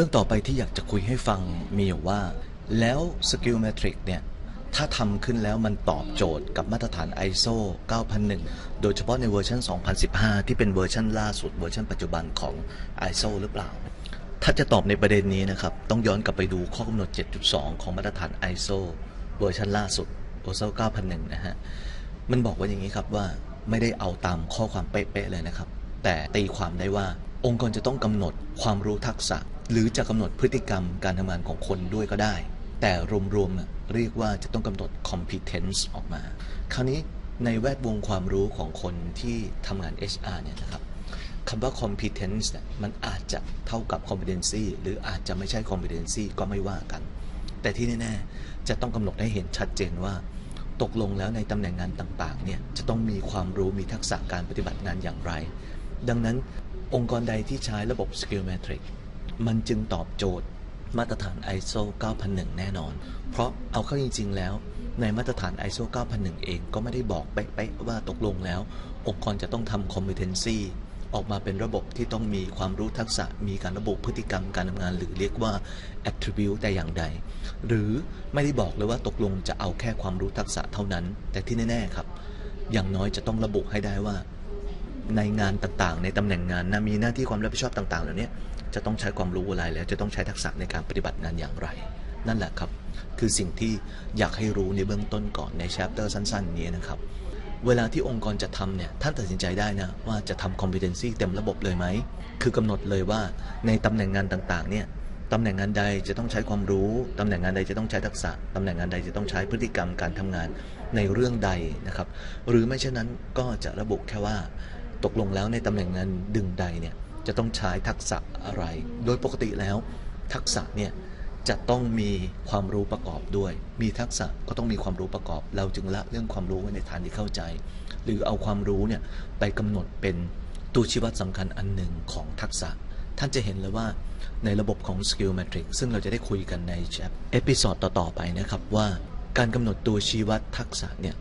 รื่องต่อไปที่อยากจะคุยให้ฟังมีอยู่ว่า แล้วสกิลเมทริกเนี่ยถ้าทำขึ้นแล้วมันตอบโจทย์กับมาตรฐาน ISO 9001 โดยเฉพาะในเวอร์ชัน 2015 ที่เป็นเวอร์ชันล่าสุดเวอร์ชันปัจจุบันของ ISO หรือเปล่า ถ้าจะตอบในประเด็นนี้นะครับ ต้องย้อนกลับไปดูข้อกำหนด 7.2 ของมาตรฐาน ISO เวอร์ชันล่าสุด ISO 9001 นะฮะ มันบอกว่าอย่างนี้ครับว่าไม่ได้เอาตามข้อความเป๊ะๆเลยนะครับ แต่ตีความได้ว่าองค์กรจะต้องกำหนดความรู้ทักษะ หรือจะกำหนดพฤติกรรมการทำงานของคนด้วยก็ได้ แต่รวมๆเรียกว่าจะต้องกำหนด competence ออกมา คราวนี้ในแวดวงความรู้ของคนที่ทำงาน HR เนี่ยนะครับคำว่า competence เนี่ยมันอาจจะเท่ากับ competency หรืออาจจะไม่ใช่ competency ก็ไม่ว่ากัน แต่ที่แน่ๆจะต้องกำหนดให้เห็นชัดเจนว่า ตกลงแล้วในตำแหน่งงานต่างๆเนี่ยจะต้องมีความรู้มีทักษะการปฏิบัติงานอย่างไร ดังนั้นองค์กรใดที่ใช้ระบบ Skill Matrix มันจึงตอบโจทย์มาตรฐาน ISO 9001 แน่นอน เพราะเอาเข้าจริง ๆ แล้ว ในมาตรฐาน ISO 9001 เองก็ไม่ได้บอกเป๊ะๆว่าตกลงแล้ว องค์กรจะต้องทำ competency ออกมาเป็นระบบที่ต้องมีความรู้ทักษะ มีการระบุพฤติกรรมการทำงาน หรือเรียกว่า attribute แต่อย่างใด หรือไม่ได้บอกเลยว่าตกลงจะเอาแค่ความรู้ทักษะเท่านั้น แต่ที่แน่ ๆ ครับ อย่างน้อยจะต้องระบุให้ได้ว่า ในงานต่างๆ ในตำแหน่งงานนะมีหน้าที่ความรับผิดชอบต่างๆเหล่านี้จะต้องใช้ความรู้อะไรแล้วจะต้องใช้ทักษะในการปฏิบัติงานอย่างไร นั่นแหละครับ คือสิ่งที่อยากให้รู้ในเบื้องต้นก่อนในแชปเตอร์สั้น ๆ นี้นะครับ เวลาที่องค์กรจะทำเนี่ยท่านตัดสินใจได้นะว่าจะทำ competency เต็มระบบเลยไหม คือกำหนดเลยว่าในตำแหน่งงานต่างๆเนี่ยตำแหน่งงานใดจะต้องใช้ความรู้ ตำแหน่งงานใดจะต้องใช้ทักษะ ตำแหน่งงานใดจะต้องใช้พฤติกรรมการทำงานในเรื่องใดนะครับ หรือไม่เช่นนั้นก็จะระบุแค่ว่า ตกลงแล้วในตำแหน่งงานดึงใดเนี่ยจะต้องใช้ทักษะอะไร โดยปกติแล้ว ทักษะเนี่ยจะต้องมีความรู้ประกอบด้วย มีทักษะก็ต้องมีความรู้ประกอบ เราจึงละเรื่องความรู้ไว้ในฐานที่เข้าใจ หรือเอาความรู้เนี่ยไปกำหนดเป็นตัวชี้วัดสำคัญอันหนึ่งของทักษะ ท่านจะเห็นเลยว่าในระบบของ Skill Matrix ซึ่งเราจะได้คุยกันในแชปเอพิ o d ดต่อๆไปนะครับว่า การกำหนดตัวชี้วัดทักษะเนี่ย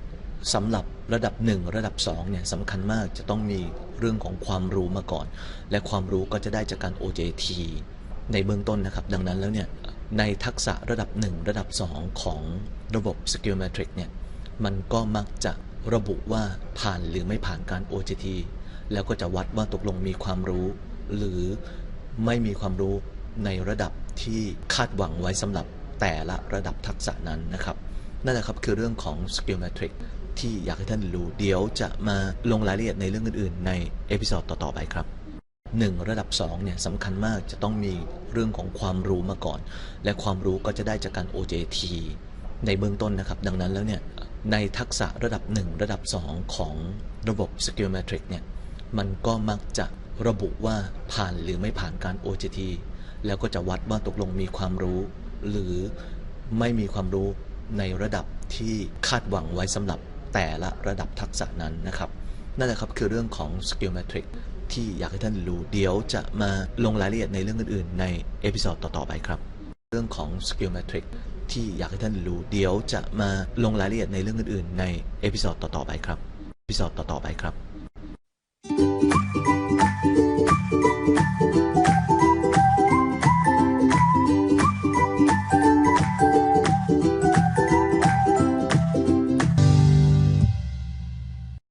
สำหรับระดับ 1 ระดับ2เนี่ยสำคัญมากจะต้องมีเรื่องของความรู้มาก่อน และความรู้ก็จะได้จากการ OJT ในเบื้องต้นนะครับ ดังนั้นแล้วเนี่ยในทักษะระดับ 1 ระดับ 2 ของระบบ Skill Matrix เนี่ยมันก็มักจะระบุว่าผ่านหรือไม่ผ่านการ OJT แล้วก็จะวัดว่าตกลงมีความรู้ หรือไม่มีความรู้ในระดับที่คาดหวังไว้สำหรับแต่ละระดับทักษะนั้นนะครับ นั่นแหละครับคือเรื่องของ Skill Matrix ที่อยากให้ท่านรู้ เดี๋ยวจะมาลงรายละเอียดในเรื่องอื่นๆ ในเอพิ o d ต่อๆไปครับ 1 ระดับ2เนี่ยสำคัญมากจะต้องมีเรื่องของความรู้มาก่อน และความรู้ก็จะได้จากการ OJT ในเบื้องต้นนะครับ ดังนั้นแล้วเนี่ยในทักษะระดับ 1 ระดับ 2 ของระบบ Skill Matrix เนี่ยมันก็มักจะระบุว่าผ่านหรือไม่ผ่านการ OJT แล้วก็จะวัดว่าตกลงมีความรู้ หรือไม่มีความรู้ในระดับที่คาดหวังไว้สำหรับ แต่ละระดับทักษะนั้นนะครับ นั่นแหละครับคือเรื่องของ Skill Matrix ที่อยากให้ท่านรู้เดี๋ยวจะมาลงรายละเอียดในเรื่องอื่นๆ ในเอพิซอดต่อๆไปครับ เรื่องของ Skill Matrix ที่อยากให้ท่านรู้เดี๋ยวจะมาลงรายละเอียดในเรื่องอื่นๆ ในเอพิซอดต่อๆไปครับเอพิซอดต่อๆไปครับ